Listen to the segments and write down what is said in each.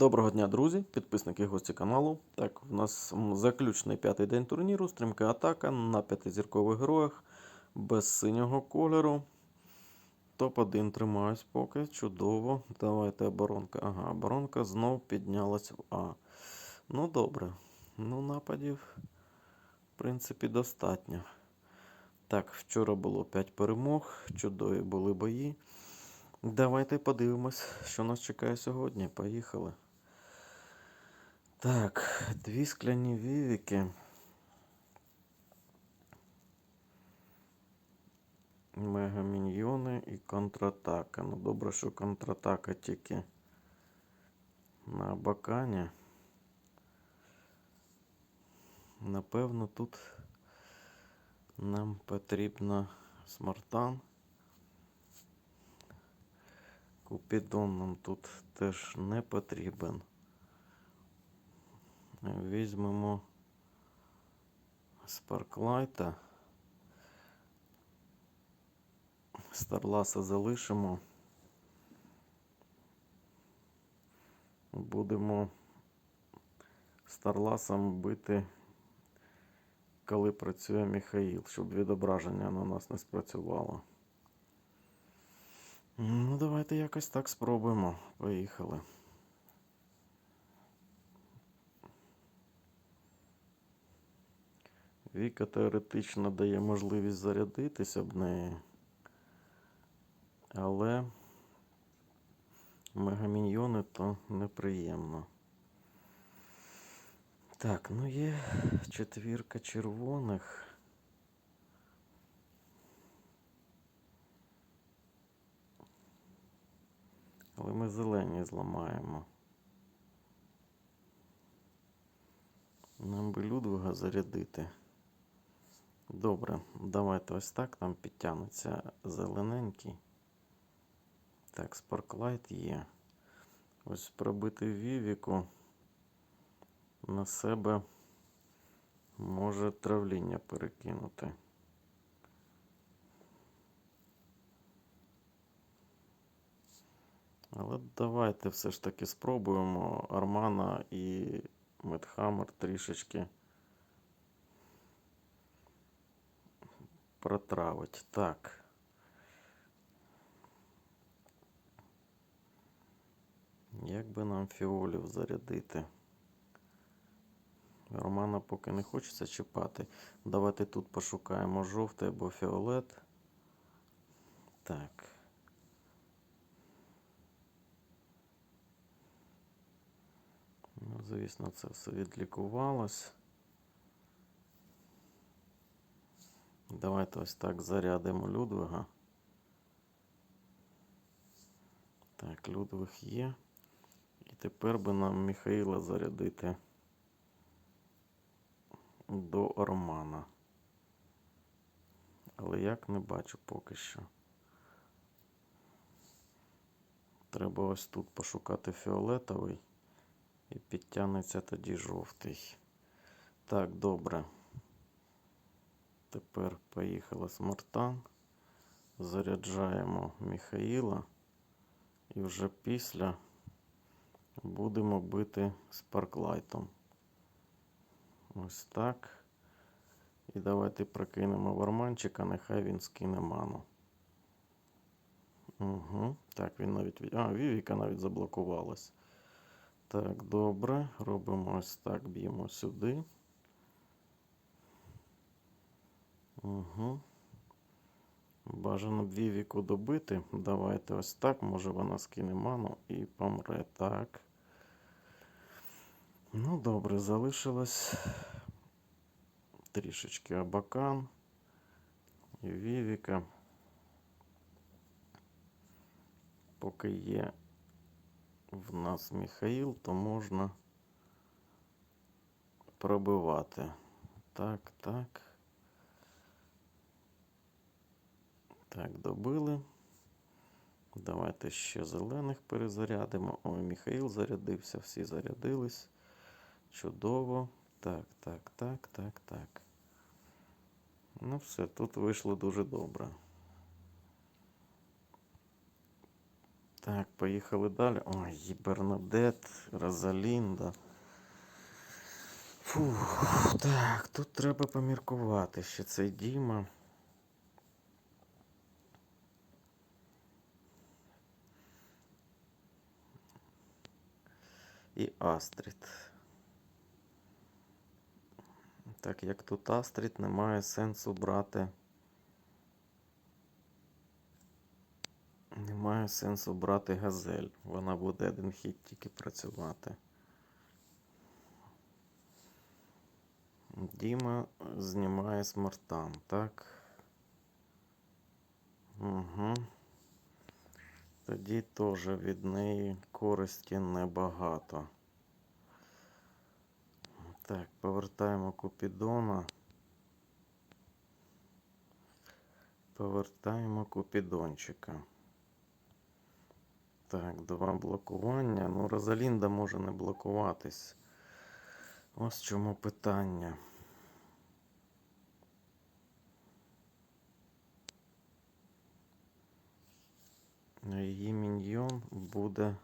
Доброго дня, друзі, підписники і гості каналу. Так, в нас заключний п'ятий день турніру, стрімка атака на п'ятизіркових героях без синього кольору. Топ-1 тримаюсь поки. Чудово. Давайте оборонка. Ага, оборонка знов піднялась в А. Ну добре. Ну, нападів, в принципі, достатньо. Так, вчора було 5 перемог, чудові були бої. Давайте подивимось, що нас чекає сьогодні. Поїхали. Так, дві скляні вівіки. Мегаміньйони і контратака. Ну, добре, що контратака тільки на бакані. Напевно, тут нам потрібно смартан. Купідон нам тут теж не потрібен. Візьмемо Спарклайта. Старласа залишимо. Будемо Старласом бити, коли працює Міхаїл, щоб відображення на нас не спрацювало. Ну, давайте якось так спробуємо. Поїхали. Віка теоретично дає можливість зарядитися об неї. Але мегаміньйони то неприємно. Так, ну є четвірка червоних. Але ми зелені зламаємо. Нам би Людвига зарядити. Добре, давайте ось так там підтягнеться зелененький. Так, спарклайт є. Ось пробити Вівіку на себе може травління перекинути. Але давайте все ж таки спробуємо Армана і Медхаммер трішечки протравить. Так. Як би нам фіолів зарядити? Романа поки не хочеться чіпати. Давайте тут пошукаємо жовтий або фіолет. Так. Ну, звісно, це все відлікувалось. Давайте ось так зарядимо Людвига. Так, Людвиг є. І тепер би нам Міхаїла зарядити до Ормана. Але як не бачу поки що. Треба ось тут пошукати фіолетовий. І підтягнеться тоді жовтий. Так, добре. Тепер поїхала Смартан. Заряджаємо Міхаїла. І вже після будемо бити Спарклайтом. Ось так. І давайте прокинемо варманчика, нехай він скине ману. Угу. Так, він навіть. А, Вівіка навіть заблокувалась. Так, добре. Робимо ось так, б'ємо сюди. Угу. Бажано б Вівіку добити. Давайте ось так. Може вона скине ману і помре. Так. Ну, добре, залишилось трішечки Абакан і Вівіка. Поки є в нас Міхаїл, то можна пробивати. Так, так. Так, добили. Давайте ще зелених перезарядимо. Ой, Міхаїл зарядився, всі зарядились. Чудово. Так, так, так, так, так. Ну все, тут вийшло дуже добре. Так, поїхали далі. Ой, Бернадет, Розалінда. Фух, так, тут треба поміркувати ще цей Діма. І Астрід. Так як тут Астрід, немає сенсу брати. Немає сенсу брати газель. Вона буде один хід тільки працювати. Діма знімає смартан, так? Угу. Тоді теж від неї користі небагато. Так, повертаємо Купідона. Повертаємо Купідончика. Так, два блокування. Ну, Розалінда може не блокуватись. Ось чому питання. Її міньйон буде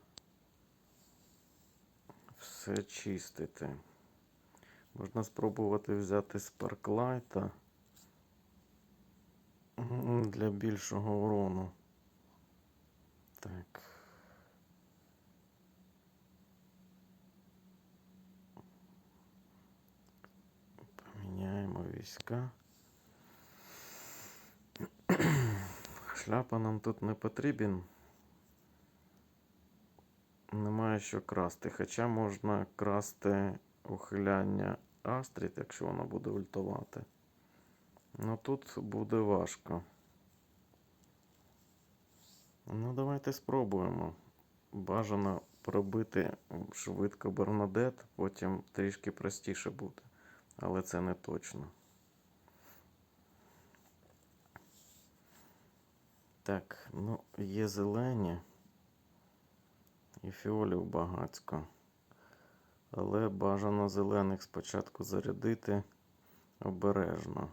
все чистити. Можна спробувати взяти спарклайта для більшого урону. Так. Поміняємо війська. Шляпа нам тут не потрібен. Немає що красти. Хоча можна красти ухиляння Астрід, якщо вона буде ультувати. Ну тут буде важко. Ну, давайте спробуємо. Бажано пробити швидко Бернадет, потім трішки простіше буде. Але це не точно. Так, ну, є зелені і фіолів багацько. Але бажано зелених спочатку зарядити обережно.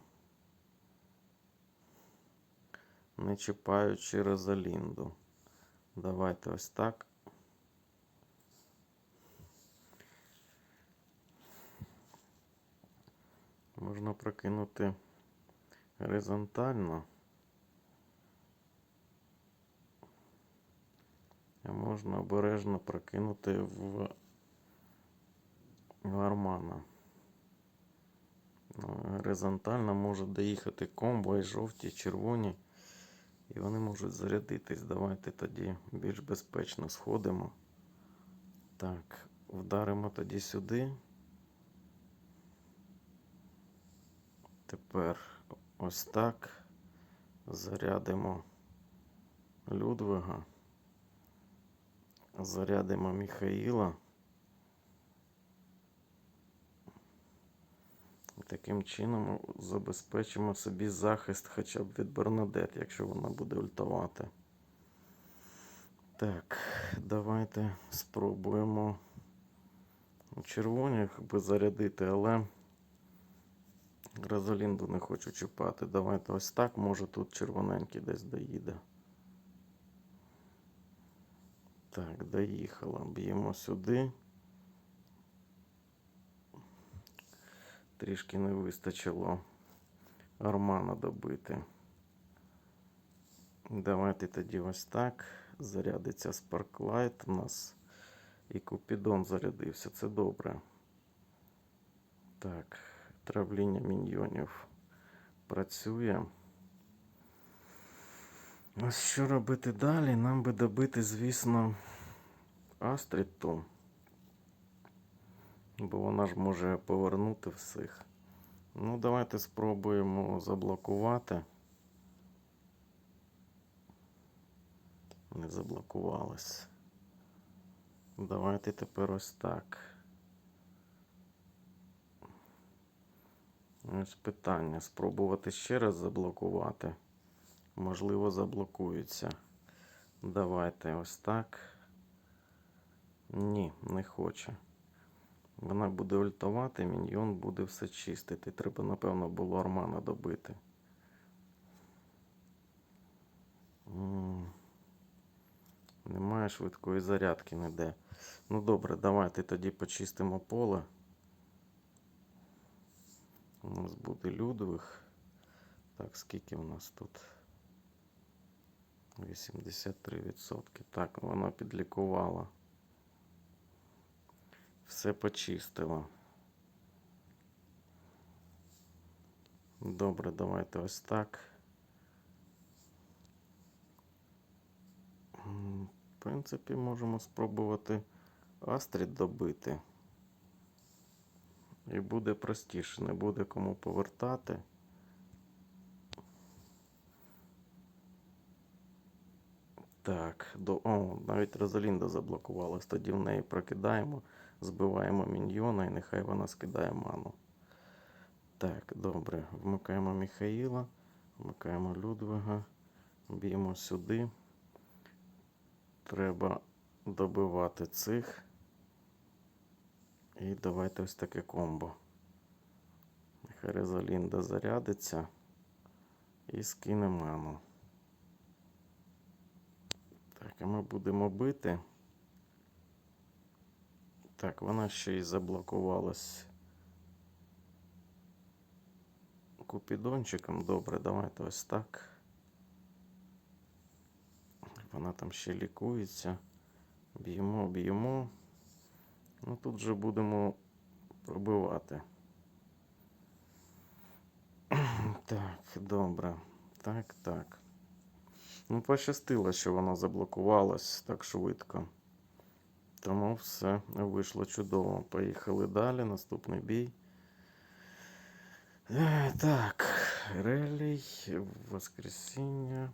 Не чіпаючи Розалінду. Давайте ось так. Можна прокинути горизонтально. Можна обережно прокинути в Армана. Ну, Горизонтально може доїхати комбо і жовті, і червоні. І вони можуть зарядитись. Давайте тоді більш безпечно сходимо. Так, вдаримо тоді сюди. Тепер ось так. Зарядимо Людвига. Зарядимо Міхаїла. І Таким чином забезпечимо собі захист хоча б від Бернадет, якщо вона буде ультувати. Так, давайте спробуємо червоних би зарядити, але Розалінду не хочу чіпати. Давайте ось так. Може тут червоненький десь доїде. Так, доїхала. Б'ємо сюди. Трішки не вистачило Армана добити. Давайте тоді ось так. Зарядиться Спарклайт у нас. І Купідон зарядився. Це добре. Так, травління міньйонів працює. Ось що робити далі? Нам би добити, звісно, Астріту. Бо вона ж може повернути всіх. Ну, давайте спробуємо заблокувати. Не заблокувалось. Давайте тепер ось так. Ось питання. Спробувати ще раз заблокувати. Можливо, заблокується. Давайте ось так. Ні, не хоче. Вона буде ультувати, міньйон буде все чистити. Треба, напевно, було Армана добити. Немає швидкої зарядки ніде. Ну добре, давайте тоді почистимо поле. У нас буде Людвиг. Так, скільки у нас тут? 83%. Так, вона підлікувала. Все почистила. Добре, давайте ось так. В принципі, можемо спробувати Астрід добити. І буде простіше, не буде кому повертати. Так, до... О, навіть Розалінда заблокувалась. Тоді в неї прокидаємо, збиваємо міньйона і нехай вона скидає ману. Так, добре. Вмикаємо Міхаїла, вмикаємо Людвига, б'ємо сюди. Треба добивати цих. І давайте ось таке комбо. Нехай Розалінда зарядиться і скине ману. Так, ми будемо бити. Так, вона ще й заблокувалась купідончиком. Добре, давайте ось так. Вона там ще лікується. Б'ємо, б'ємо. Ну тут же будемо пробивати. Так, добре. Так, так. Ну, пощастило, що воно заблокувалось так швидко. Тому все вийшло чудово. Поїхали далі. Наступний бій. Е, Так, релій, воскресіння.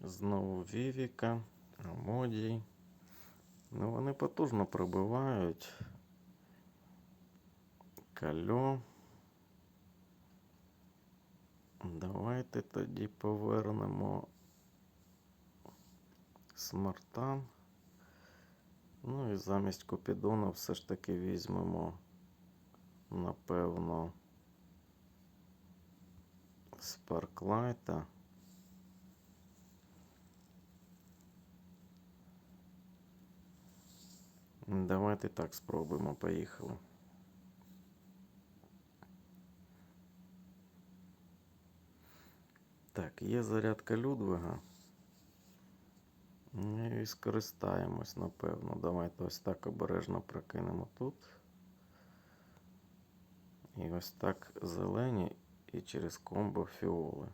Знову Вівіка, Амодій. Ну, вони потужно пробивають. Кальо. Давайте тоді повернемо Смартан. Ну і замість Купідона все ж таки візьмемо, напевно, Спарклайта. Давайте так спробуємо. Поїхали. Так, є зарядка Людвига. Ну і скористаємось, напевно. Давайте ось так обережно прокинемо тут. І ось так зелені і через комбо фіоли.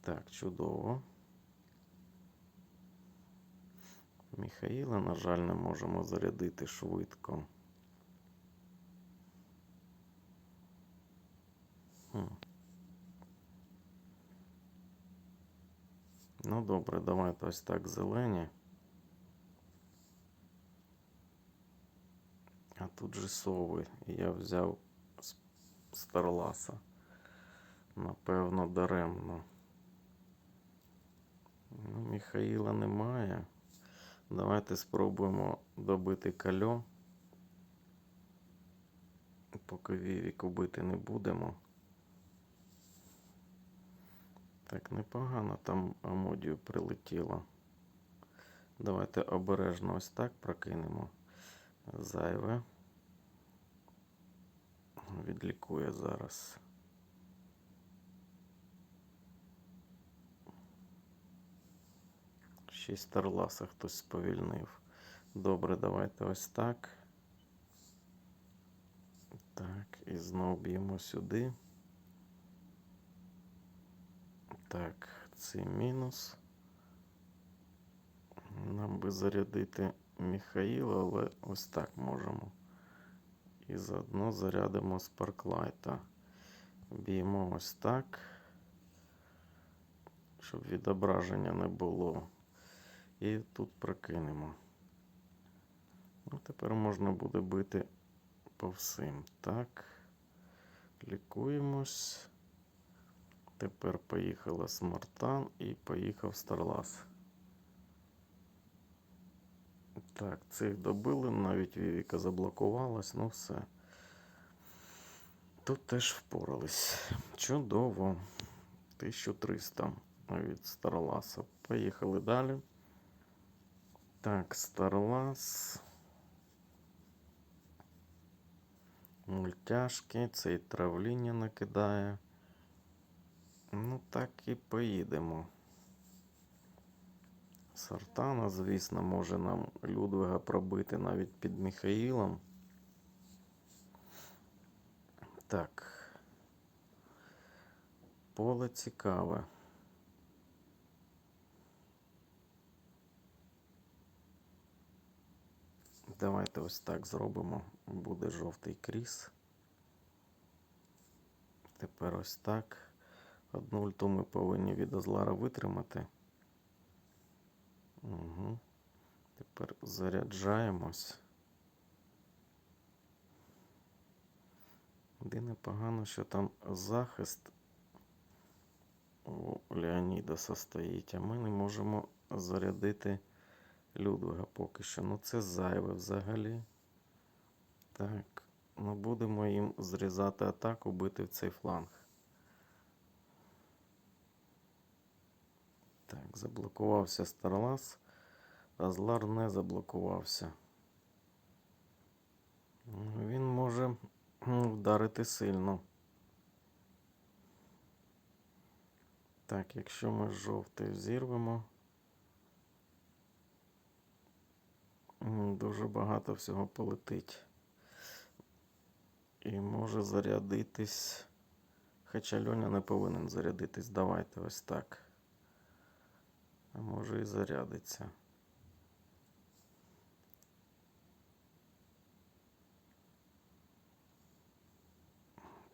Так, чудово. Міхаїла, на жаль, не можемо зарядити швидко. Ну добре, давайте ось так зелені. А тут же сови. Я взяв Старласа. Напевно, даремно. Ну, Міхаїла немає. Давайте спробуємо добити кальо. Поки Вівік убити не будемо. Так, непогано там Амодію прилетіло. Давайте обережно ось так прокинемо. Зайве. Відлікує зараз. Ще й Старласа хтось сповільнив. Добре, давайте ось так. Так, і знову б'ємо сюди. Так, це мінус. Нам би зарядити Міхаїла, але ось так можемо. І заодно зарядимо Спарклайта. Б'ємо ось так, щоб відображення не було. І тут прокинемо. Ну, тепер можна буде бити по всім. Так. Лікуємось. Тепер поїхала Смартан і поїхав Старлас. Так, цих добили, навіть Вівіка заблокувалась, ну все. Тут теж впорались. Чудово. 1300 від Старласа поїхали далі. Так, Старлас. Мультяшки, цей травління накидає. Ну, так і поїдемо. Сартана, звісно, може нам Людвига пробити навіть під Міхаїлом. Так. Поле цікаве. Давайте ось так зробимо. Буде жовтий кріс. Тепер ось так. Одну ульту ми повинні від Озлара витримати. Угу. Тепер заряджаємось. Єдине погано, що там захист у Леонідаса стоїть, а ми не можемо зарядити Людвига поки що. Ну це зайве взагалі. Так, ну будемо їм зрізати атаку, бити в цей фланг. Так, заблокувався Старлас. Азлар не заблокувався. Ну, Він може вдарити сильно. Так, якщо ми жовтий зірвемо. Дуже багато всього полетить. І може зарядитись. Хоча Льоня не повинен зарядитись. Давайте ось так. А може і зарядиться.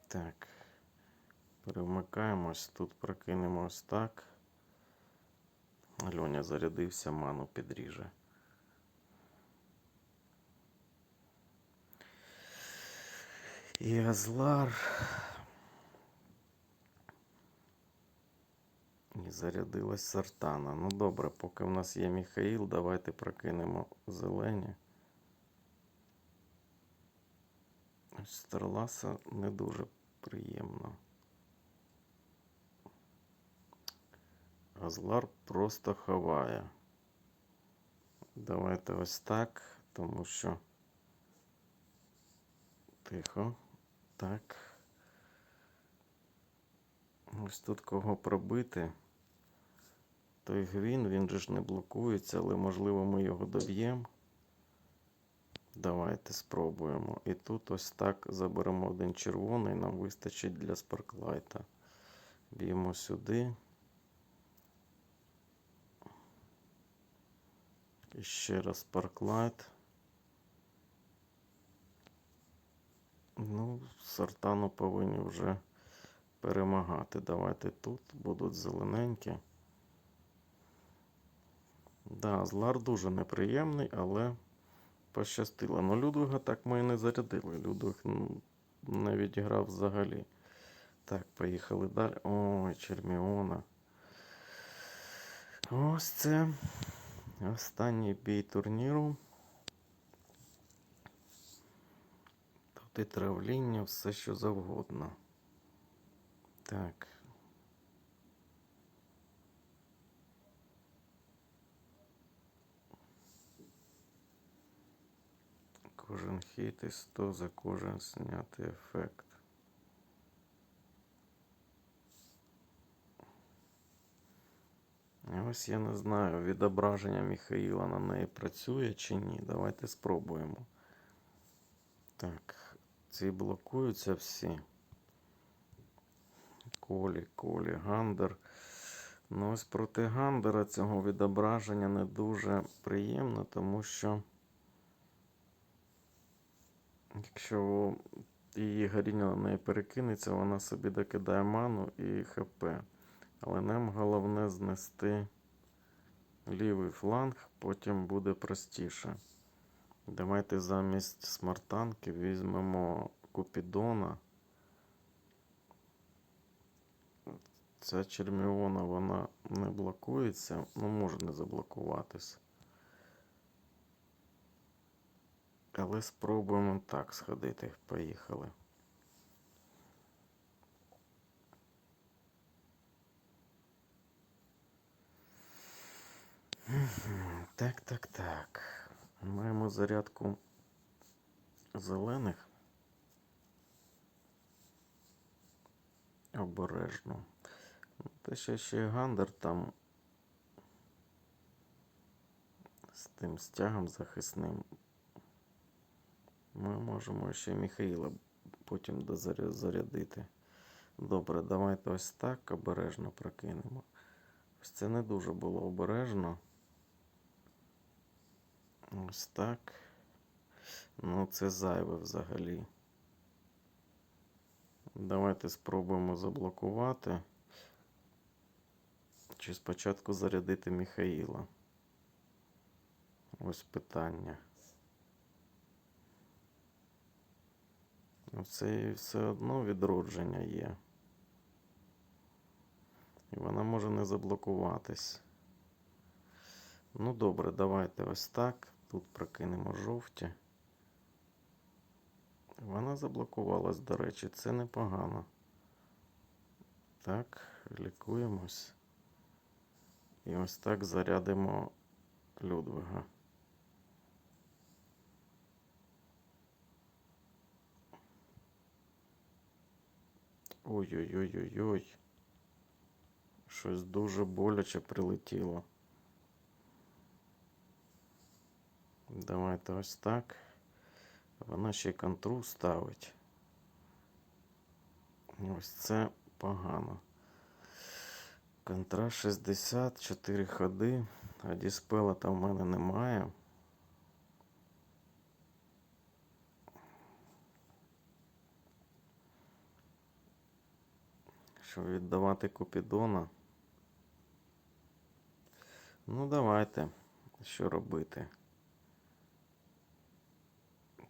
Так. Перемикаємось, тут прокинемо ось так. Льоня зарядився, ману підріже. І Азлар. І зарядилась Сартана. Ну добре, поки в нас є Міхаїл, давайте прокинемо зелені. Старласа не дуже приємно. Азлар просто ховає. Давайте ось так, тому що. Тихо. Так. Ось тут кого пробити. Той гвін, він же ж не блокується, але можливо ми його доб'ємо. Давайте спробуємо. І тут ось так заберемо один червоний, нам вистачить для спарклайта. Б'ємо сюди. І ще раз спарклайт. Ну, сартану повинні вже перемагати. Давайте тут будуть зелененькі. Да, злар дуже неприємний, але пощастило. Ну, Людвига так ми і не зарядили. Людвиг не відіграв взагалі. Так, поїхали далі. Ой, Черміона. Ось це останній бій турніру. Тут і травління, все що завгодно. Так. Кожен хід і 100 за кожен знятий ефект. Ось я не знаю, відображення Міхаїла на неї працює чи ні. Давайте спробуємо. Так, ці блокуються всі. Колі, колі, гандер. Ну, ось проти гандера цього відображення не дуже приємно, тому що. Якщо її горіння на неї перекинеться, вона собі докидає ману і ХП. Але нам головне знести лівий фланг, потім буде простіше. Давайте замість смартанки візьмемо Купідона. Ця черміона вона не блокується, ну може не заблокуватись. Але спробуємо так сходити. Поїхали. Так, так, так. Маємо зарядку зелених. Обережно. Те, що ще гандер там з тим стягом захисним. Ми можемо ще Міхаїла потім зарядити. Добре, давайте ось так обережно прокинемо. Ось це не дуже було обережно. Ось так. Ну, це зайве взагалі. Давайте спробуємо заблокувати. Чи спочатку зарядити Міхаїла? Ось питання. Ну, Це і все одно відродження є. І вона може не заблокуватись. Ну добре, давайте ось так. Тут прокинемо жовті. Вона заблокувалась, до речі, це непогано. Так, лікуємось. І ось так зарядимо Людвига. Ой-ой-ой-ой-ой. Щось дуже боляче прилетіло. Давайте ось так. Вона ще й контру ставить. Ось це погано. Контра 60, 4 ходи, а діспела там в мене немає. Що віддавати Купідона? Ну, давайте. Що робити?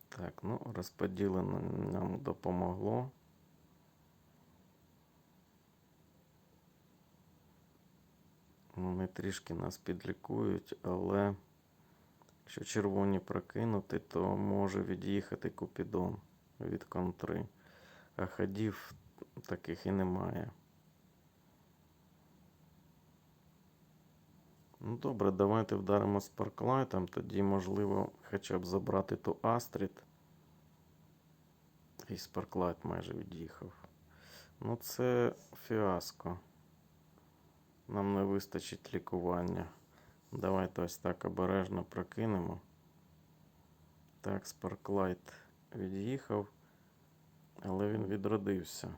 Так, ну, розподілено нам допомогло. Вони трішки нас підлікують, але якщо червоні прокинути, то може від'їхати Купідон від контри. А ходів таких і немає. Ну добре, давайте вдаримо спарклайтом, тоді можливо хоча б забрати ту Астрід. І спарклайт майже від'їхав. Ну це фіаско. Нам не вистачить лікування. Давайте ось так обережно прокинемо. Так, спарклайт від'їхав, але він відродився.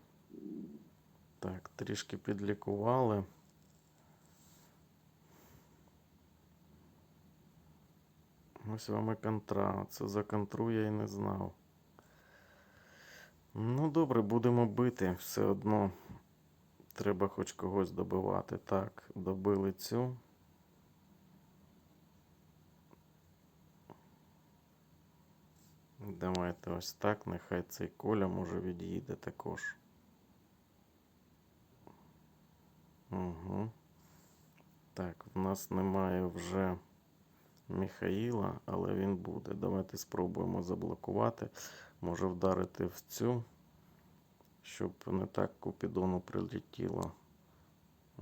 Так, трішки підлікували. Ось вам і контра. Це за контру я і не знав. Ну, добре, будемо бити. Все одно треба хоч когось добивати. Так, добили цю. Давайте ось так. Нехай цей коля може від'їде також. Угу. Так, в нас немає вже. Міхаїла, але він буде. Давайте спробуємо заблокувати. Може вдарити в цю, щоб не так Купідону прилетіло.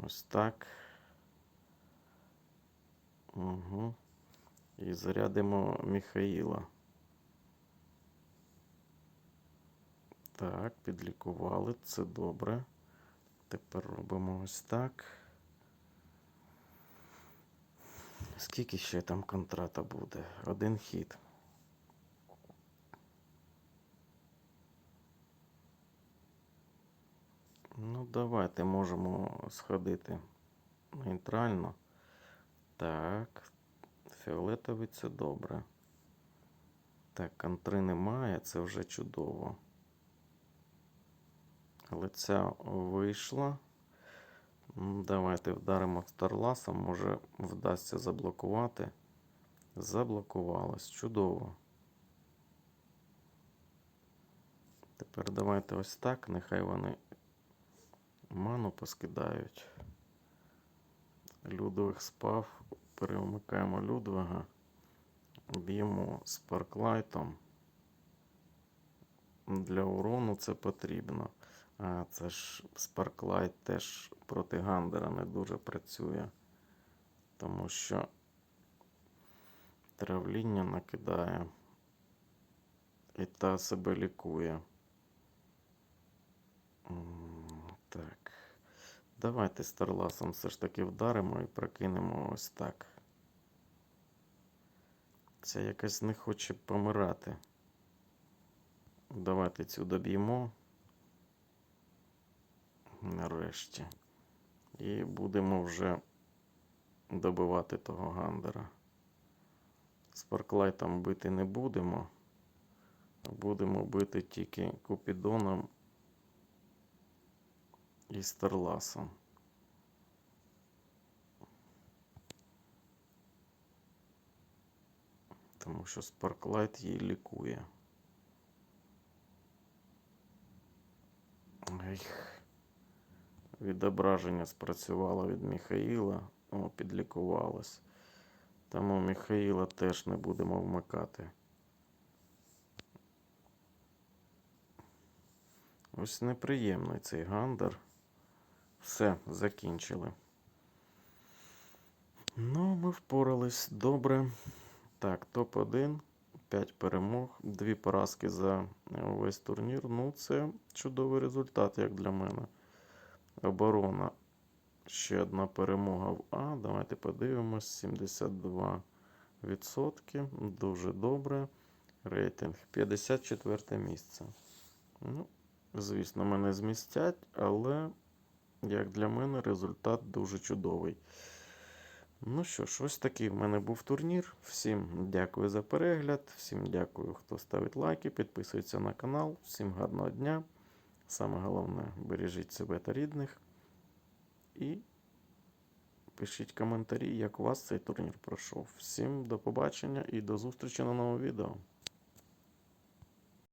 Ось так. Угу. І зарядимо Міхаїла. Так, підлікували. Це добре. Тепер робимо ось так. Скільки ще там контрата буде? Один хід. Ну, давайте можемо сходити нейтрально. Так, фіолетовий це добре. Так, контри немає, це вже чудово. Але ця вийшла. Давайте вдаримо Старласом, може вдасться заблокувати. Заблокувалось. Чудово. Тепер давайте ось так. Нехай вони ману поскидають. Людвиг спав. Перемикаємо Людвига. Б'ємо спарклайтом. Для урону це потрібно. А, це ж Sparklight теж проти Гандера не дуже працює. Тому що травління накидає. І та себе лікує. Так. Давайте Старласом все ж таки вдаримо і прокинемо ось так. Ця якась не хоче помирати. Давайте цю доб'ємо. Нарешті. І будемо вже добивати того гандера. Спарклайтом бити не будемо. Будемо бити тільки Купідоном і Старласом. Тому що Спарклайт її лікує. Ех. Відображення спрацювало від Міхаїла, о, підлікувалось. Тому Міхаїла теж не будемо вмикати. Ось неприємний цей гандер. Все, закінчили. Ну, ми впорались добре. Так, топ-1, 5 перемог, 2 поразки за весь турнір. Ну, це чудовий результат, як для мене. Оборона. Ще одна перемога в А. Давайте подивимось. 72%. Дуже добре. Рейтинг 54 місце. Ну, звісно, мене змістять, але, як для мене, результат дуже чудовий. Ну що ж, ось такий в мене був турнір. Всім дякую за перегляд. Всім дякую, хто ставить лайки, підписується на канал. Всім гарного дня. Саме головне, бережіть себе та рідних. І пишіть коментарі, як у вас цей турнір пройшов. Всім до побачення і до зустрічі на новому відео.